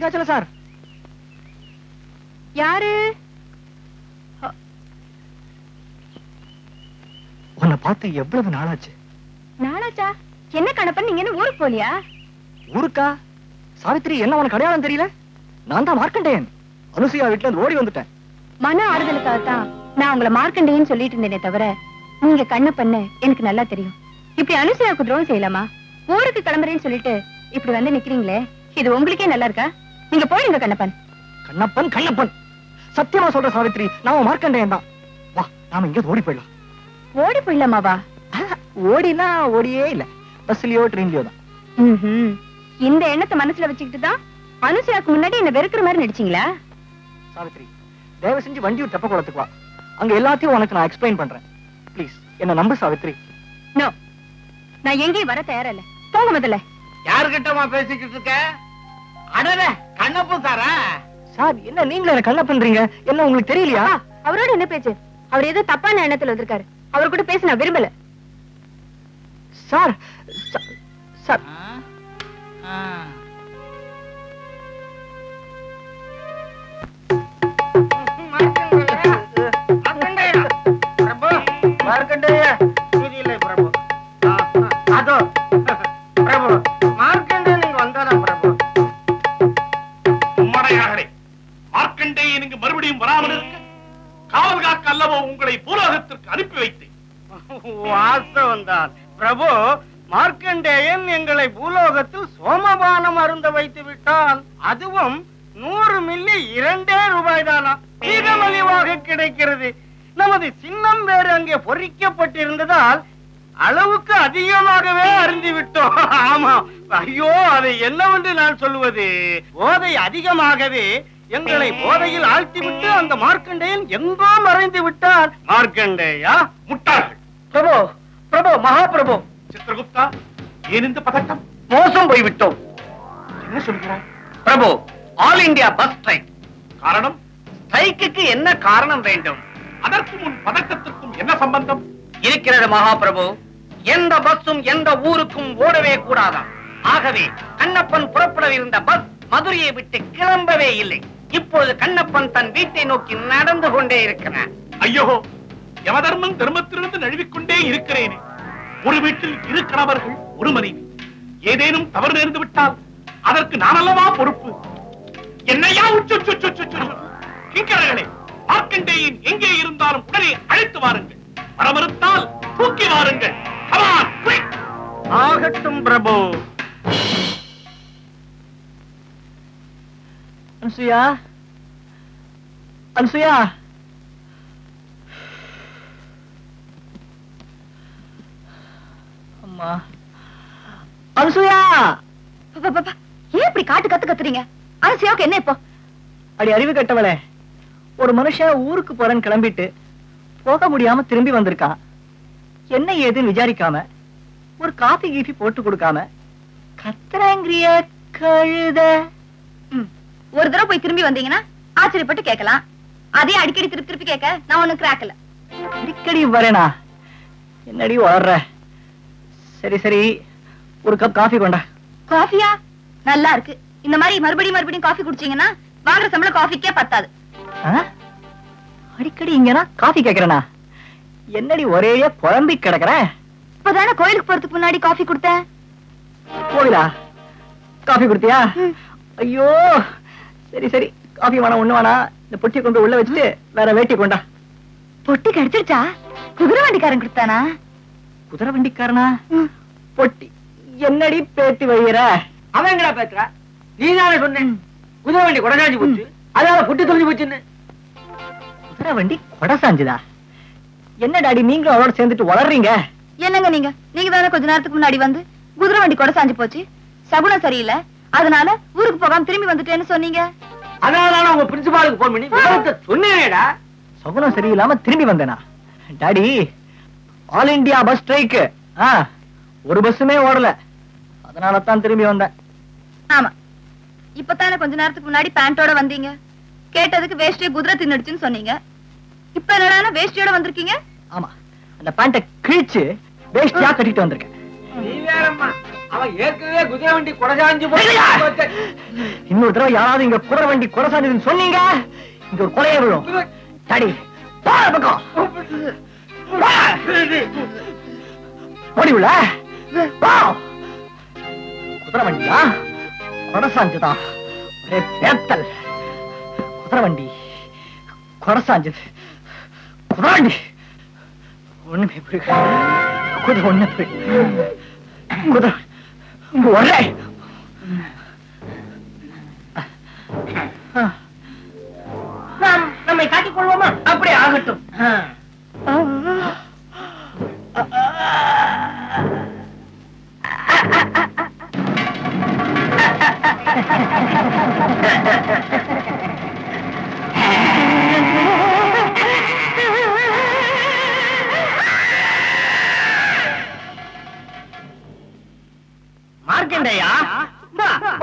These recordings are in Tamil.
காய்ச்சல சார். யாரு? உன்னை பார்த்து எவ்வளவு நாளாச்சு? நாளாச்சா? என்ன கணப்பன்? நீங்க என்ன ஊருக்கு போலியா? ஊருக்கா? சாவித்திரி என்ன உனக்கு அடையாளம் தெரியல? நான் தான் மார்க்கண்டேயன். அனுசூயா வீட்டுல இருந்து ஓடி வந்துட்டேன். மன ஆறுதலுக்காக தான் நான் உங்களை மார்க்கண்டேன்னு சொல்லிட்டு இருந்தேனே தவிர நீங்க கண்ணப்பன்னு எனக்கு நல்லா தெரியும். இப்படி அனுசயாவுக்கு துரோகம் செய்யலாமா? ஊருக்கு கிளம்புறேன்னு சொல்லிட்டு இப்படி வந்து நிக்கிறீங்களே இது உங்களுக்கே நல்லா இருக்கா? நீங்க போயிடுங்க கண்ணப்பன். கண்ணப்பன் கண்ணப்பன். சத்தியமா சொல்ற சாவித்திரி நாம மார்க்கண்டேயன் தான். வா நாம இங்க ஓடி போயிடலாம் ஓடி போயிடலாமாவா ஓடினா ஓடியே இல்ல. பஸ்லயோ ட்ரெயின்லயோ தான். இந்த எண்ணத்தை மனசுல வச்சுக்கிட்டு தான் அனுசயாக்கு முன்னாடி என்ன வெறுக்கிற மாதிரி நடிச்சீங்களா? சாவித்திரி தயவு செஞ்சு வண்டியூர் தெப்ப குளத்துக்கு வா. அங்க எல்லாத்தையும் உனக்கு நான் எக்ஸ்பிளைன் பண்றேன். ப்ளீஸ் என்ன நம்பு சாவித்திரி நோ நான் எங்கேயும் வர தயாரா இல்ல. போங்க முதல்ல. யாருகிட்டமா பேசிக்கிட்டு இருக்க? அடட! கண்ணப்பு சாரா? சார் என்ன நீங்களும் என்ன கண்ண பண்றீங்க? என்ன உங்களுக்கு தெரியலையா? அவரோட என்ன பேச்சு? அவர் ஏதோ தப்பான எண்ணத்துல வந்திருக்காரு. அவர் கூட பேச நான் விரும்பல. Sir sir. மார்க்கண்டேய பிரபு அதோ பிரபு. அல்லவோ உங்களை பூலோகத்திற்கு அனுப்பி வைத்தேன். வாஸ்தவம் பிரபு மார்க்கண்டேயன் எங்களை பூலோகத்தில் சோமபானம் அருந்த வைத்து விட்டான். அதுவும் நூறு மில்லி இரண்டே ரூபாய் தானா மிக கிடைக்கிறது. நமது சின்னம் வேறு அங்கே பொறிக்கப்பட்டிருந்ததால் அளவுக்கு அதிகமாகவே அறிந்து விட்டோம். ஆமா ஐயோ அதை என்னவென்று நான் சொல்லுவது போதை அதிகமாகவே எங்களை போதையில் ஆழ்த்திவிட்டு அந்த மார்க்கண்டேயன் எங்கோ மறைந்து விட்டான் மார்க்கண்டேயா? முட்டாள்கள். பிரபு பிரபு மகாபிரபு. சித்திரகுப்தா ஏன் இந்த பதட்டம்? மோசம் போய்விட்டோம். என்ன சொல்கிறாய்? Prabhu all India bus strike. காரணம்? ஸ்ட்ரைக்குக்கு என்ன காரணம் வேண்டும்? அதற்கு முன் பதட்டத்திற்கும் என்ன சம்பந்தம்? இருக்கிறது மகாபிரபு. எந்த பஸ்ஸும் எந்த ஊருக்கும் ஓடவே கூடாதாம். ஆகவே கண்ணப்பன் புறப்படவிருந்த பஸ் மதுரையை விட்டு கிளம்பவே இல்லை. இப்பொழுது கண்ணப்பன் தன் வீட்டை நோக்கி நடந்து கொண்டே இருக்கிறான். ஐயோ யமதர்மன் தர்மத்திலிருந்து நழுவிக்கொண்டே இருக்கிறேனே. ஒரு வீட்டில் இரு கணவர்கள் ஒரு மனைவி. ஏதேனும் தவறு நேர்ந்து விட்டால் அதற்கு நான் அல்லவா பொறுப்பு? என்னையா. கிங்கரர்களே மார்க்கண்டேயன் எங்கே இருந்தாலும் உடனே அழைத்து வாருங்கள். வர மறுத்தால் தூக்கி வாருங்கள்! ஆகட்டும் பிரபு. அன்சுயா? அன்சுயா? அம்மா. அன்சுயா! ஏன் இப்படி காட்டு கத்து கத்துறீங்க? அனுசயாவுக்கு என்ன இப்போ? அடி அறிவு கட்டவளே. ஒரு மனுஷன் ஊருக்கு போறேன்னு கிளம்பிட்டு போக முடியாம திரும்பி வந்திருக்கான் என்ன ஏதுன்னு விசாரிக்காம ஒரு காபி கீபி போட்டு கொடுக்காம கத்துறாங்கிறிய கழுத. ஒரு தடவை போய் திரும்பி வந்தீங்கன்னா ஆச்சரியப்பட்டு கேட்கலாம். அதே அடிக்கடி திருப்பி திருப்பி கேட்க நான் ஒண்ணும் கிராக்கல அடிக்கடி வரேனா? என்னடி வளர்ற சரி சரி. ஒரு கப் காஃபி கொண்டா. காஃபியா நல்லா இருக்கு. இந்த மாதிரி மறுபடியும் மறுபடியும் காஃபி குடிச்சீங்கன்னா வாங்குற சம்பளம் காஃபிக்கே பத்தாது? அடிக்கடி இங்கனா காஃபி கேக்குறேனா என்னடி ஒரேடியா குழம்பி கிடக்குற? இப்பதானே கோயிலுக்கு போறதுக்கு முன்னாடி காஃபி கொடுத்தேன். கோவிலா? காஃபி கொடுத்தியா. ஐயோ! சரி சரி. காஃபி வேணாம் ஒண்ணு வேணாம். இந்த பொட்டியை கொண்டு உள்ள வச்சுட்டு வேற வேட்டி கொண்டா. பொட்டி கிடைச்சிருச்சா? குதிரை வண்டிக்காரன் கொடுத்தானா? குதிரை வண்டிக்காரனா. பொட்டி. என்னடி பேத்தி வழியிற அவன் எங்கடா பேசுற நீ தானே குதிரை வண்டி குடஞ்சாஞ்சி போச்சு. அதால புட்டு தொலைஞ்சு போச்சுன்னு. குதிரை வண்டி கொடை சாஞ்சுதா என்ன டாடி நீங்களும் அவளோட சேர்ந்துட்டு வளர்றீங்க? என்னங்க நீங்க? நீங்க தானே கொஞ்ச நேரத்துக்கு முன்னாடி வந்து குதிரை வண்டி கூட சாஞ்சு போச்சு? சகுனம் சரியில்லை. அதனால ஊருக்கு போகாம திரும்பி வந்துட்டேன்னு சொன்னீங்க. அதனால உங்க பிரின்சிபாலுக்கு போன் பண்ணி விவரத்தை சொன்னேனேடா. சகுனம் சரியில்லாம திரும்பி வந்தேனா? Daddy all India bus strike ஒரு பஸ்ஸுமே ஓடல. அதனால தான் திரும்பி வந்தேன். ஆமா. இப்பதானே கொஞ்ச நேரத்துக்கு முன்னாடி பேண்டோட வந்தீங்க. கேட்டதுக்கு வேஷ்டியை குதிரை தின்னுடுச்சுன்னு சொன்னீங்க. இப்ப என்னடானா வேஷ்டியோட வந்திருக்கீங்க? ஆமா. அந்த பேண்ட்டை கிழிச்சு வேஷ்டியா கட்டிட்டு வந்திருக்கேன். நீ வேறம்மா. அவன் ஏற்கனவே குதிரை வண்டி கொடஜாஞ்சு இன்னொரு தடவை யாராவது இங்க குதிரை வண்டி கொலை சாஞ்சதுன்னு சொன்னீங்க இங்க ஒரு கொலையே விழும். தடி போ அந்த பக்கம். போ. ஓடி உள்ள. போ! குதிரை வண்டியா கொடை சாஞ்சுதான் ஒரே பேத்தல். குதிரை வண்டி கொடை சாஞ்சது குதிரை வண்டி ஒண்ணுமே புரியல. குதிரை ஒண்ணு புரியல. குதிரை நம்மை காட்டிக் கொள்வோமா? அப்படி ஆகட்டும்.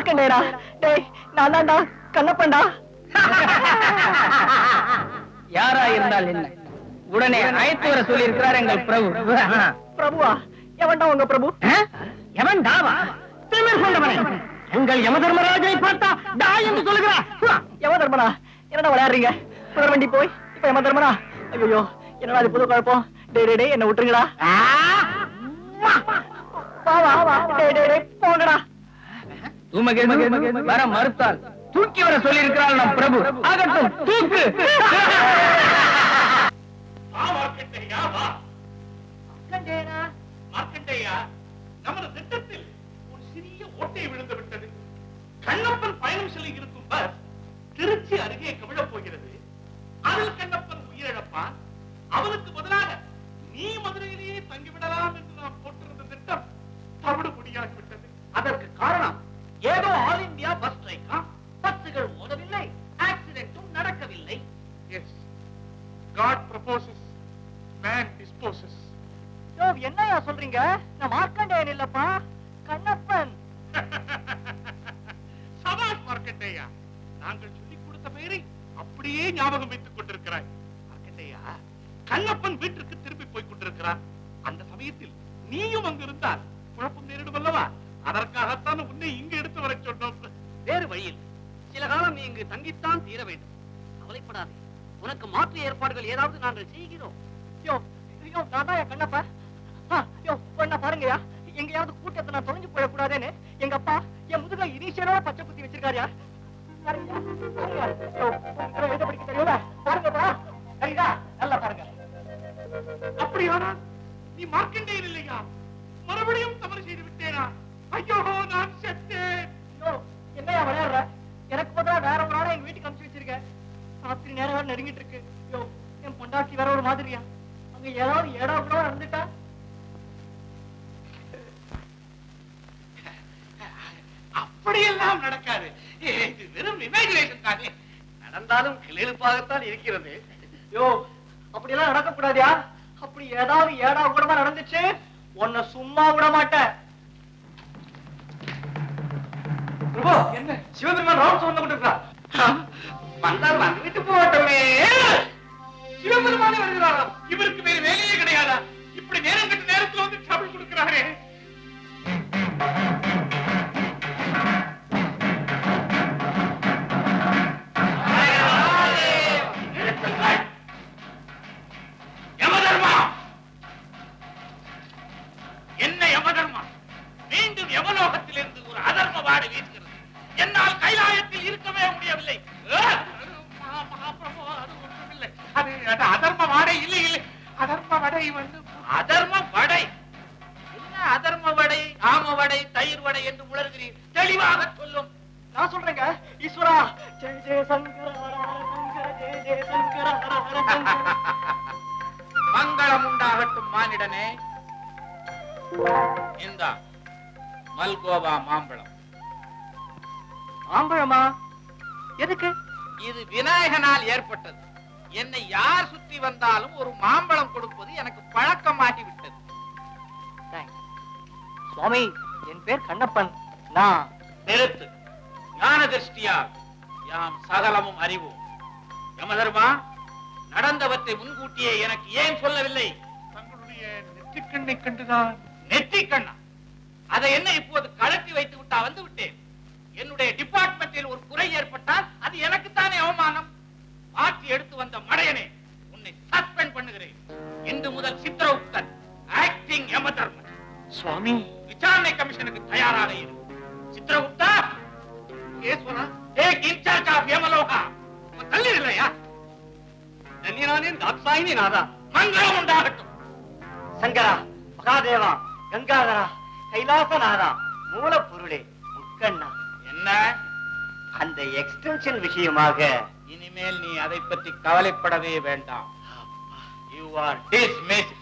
மார்க்கண்டேயரா டேய் நான் தான்டா கண்ணப்பன்டா. யாரா இருந்தால் என்ன? உடனே அழைத்து வர சொல்லி இருக்கிறார் எங்கள் பிரபு. பிரபுவா? எவன்டா உங்க பிரபு? எவன் தாவா? திமிர் கொண்டவனே உங்கள் யம தர்மராஜனை பார்த்தா டா என்று சொல்லுகிறார். யம தர்மனா என்னடா விளையாடுறீங்க? குதிரை வண்டி போய் இப்ப யம தர்மனா ஐயோ என்னடா இது புது குழப்பம்? டேய் டேய் டேய் என்ன விட்டுருங்கடா. வா வா வா. டேய் டேய் டேய் போங்கடா. வர மறுத்தால் தூக்கி வர சொல்லி இருக்கிறாள் நம் பிரபு. ஆகட்டும் தூக்கு. நமது திட்டத்தில் ஒரு சிறிய ஓட்டை விழுந்து விட்டது. கண்ணப்பன் பயணம் செல்ல இருக்கும் பஸ் திருச்சி அருகே கவிழப் போகிறது. அதில் கண்ணப்பன் உயிரிழப்பான். அவனுக்கு பதிலாக நாங்கள் சொல்லிக் கொடுத்த பெயரை அப்படியே ஞாபகம் வைத்துக் கொண்டிருக்கிறாய். மார்க்கண்டேயா கண்ணப்பன் வீட்டிற்கு திரும்பி போய் கொண்டிருக்கிறான். அந்த சமயத்தில் நீயும் அங்கு இருந்தால் குழப்பம் நேரிடும் அல்லவா? அதற்காகத்தான் உன்னை இங்கு எடுத்து வர சொன்னோம். வேறு வழியில் சில காலம் நீ இங்கு தங்கித்தான் தீர வேண்டும். கவலைப்படாதே. உனக்கு மாற்று ஏற்பாடுகள் ஏதாவது நாங்கள் செய்கிறோம். யோ யோ என் கண்ணப்பா. யோ பொண்ணா பாருங்கயா எங்கேயாவது கூட்டத்தை நான் தொலைஞ்சு போயிடக்கூடாதுன்னு எங்க அப்பா என் முதுக இனிஷியலோட பச்சை குத்தி வச்சிருக்காருயா அப்படியானால் நீ மார்க்கண்டேயன் இல்லையா மறுபடியும் தவறு செய்து விட்டேனா ஐயோ நான் செத்தேன் யோ என்னையா விளையாடுற எனக்கு பதிலா வேற ஒரு ஆளை எங்க வீட்டுக்கு அனுப்பிச்சு வச்சிருக்க ராத்திரி நேரம் வேற நெருங்கிட்டு இருக்கு. யோ என் பொண்டாட்டி வேற ஒரு மாதிரியா? அங்க ஏதாவது ஏடா கூட நடந்துட்டா? அப்படியெல்லாம் நடக்காது. இது வெறும் இமேஜினேஷன் தானே. நடந்தாலும் கிளிப்பாகத்தான் இருக்கிறது. யோ அப்படியெல்லாம் நடக்க கூடாதியா அப்படி ஏதாவது ஏடா கூடமா நடந்துச்சு? உன்னை சும்மா விட மாட்டேன். என்ன? சிவபெருமான் ரவுண்ட் வந்து கொண்டிருக்கிறார். வந்தால் வந்துவிட்டு போகட்டுமே. சிவபெருமானே வருகிறாரா இவருக்கு வேறு வேலையே கிடையாதா? இப்படி நேரம் கட்ட நேரத்துல வந்து ட்ரபிள் கொடுக்கிறாரே. மீண்டும் யமலோகத்திலிருந்து ஒரு அதர்ம வாடு வீசுகிறது. என்னால் கைலாயத்தில் இருக்கவே முடியவில்லை. அது அதர்ம வாடை இல்லை இல்லை. அதர்ம வடை வந்து அதர்ம வடை என்ன அதர்ம வடை ஆம வடை தயிர் வடை என்று உணர்கிறீர். தெளிவாக சொல்லும். நான் சொல்றேங்க ஈஸ்வரா. ஜெய ஜெய சங்கர சங்கர. மங்களம் உண்டாகட்டும் மானிடனே. இந்த. மல்கோவா மாம்பழம். ஆம்பழமா எதுக்கு? இது விநாயகனால் ஏற்பட்டது. என்னை யார் சுற்றி வந்தாலும் ஒரு மாம்பழம் கொடுப்பது எனக்கு பழக்கமாகி விட்டது. சுவாமி என் பேர் கண்ணப்பன். நான் நிறுத்து. ஞான திருஷ்டியால் யாம் சகலமும் அறிவோம். யமதர்மா நடந்தவற்றை முன்கூட்டியே எனக்கு ஏன் சொல்லவில்லை? தங்களுடைய நெற்றிக்கண்ணை கண்டுதான். நெற்றிக் கண்ணா அதை என்ன இப்போது கழட்டி வைத்து விட்டா வந்து விட்டேன்? என்னுடைய டிபார்ட்மெண்டில் ஒரு குறை ஏற்பட்டால் அது எனக்குத்தானே அவமானம்? மாற்றி எடுத்து வந்த மடையனே உன்னை சஸ்பெண்ட் பண்ணுகிறேன். இன்று முதல் சித்திரகுப்தன் ஆக்டிங் யம சுவாமி. விசாரணை கமிஷனுக்கு தயாராக இரு. சித்திரகுப்தா! ஈஸ்வரா டேக் இன்சார்ஜ் ஆஃப் யமலோகா! தள்ளி இல்லையா? நாதா. மங்களம் உண்டாகட்டும். சங்கரா மகாதேவா கங்காதரா கைலாசநாதா மூலப்பொருளே முக்கண்ணா. என்ன? அந்த எக்ஸ்டென்ஷன் விஷயமாக இனிமேல் நீ அதை பற்றி கவலைப்படவே வேண்டாம். You are dismiss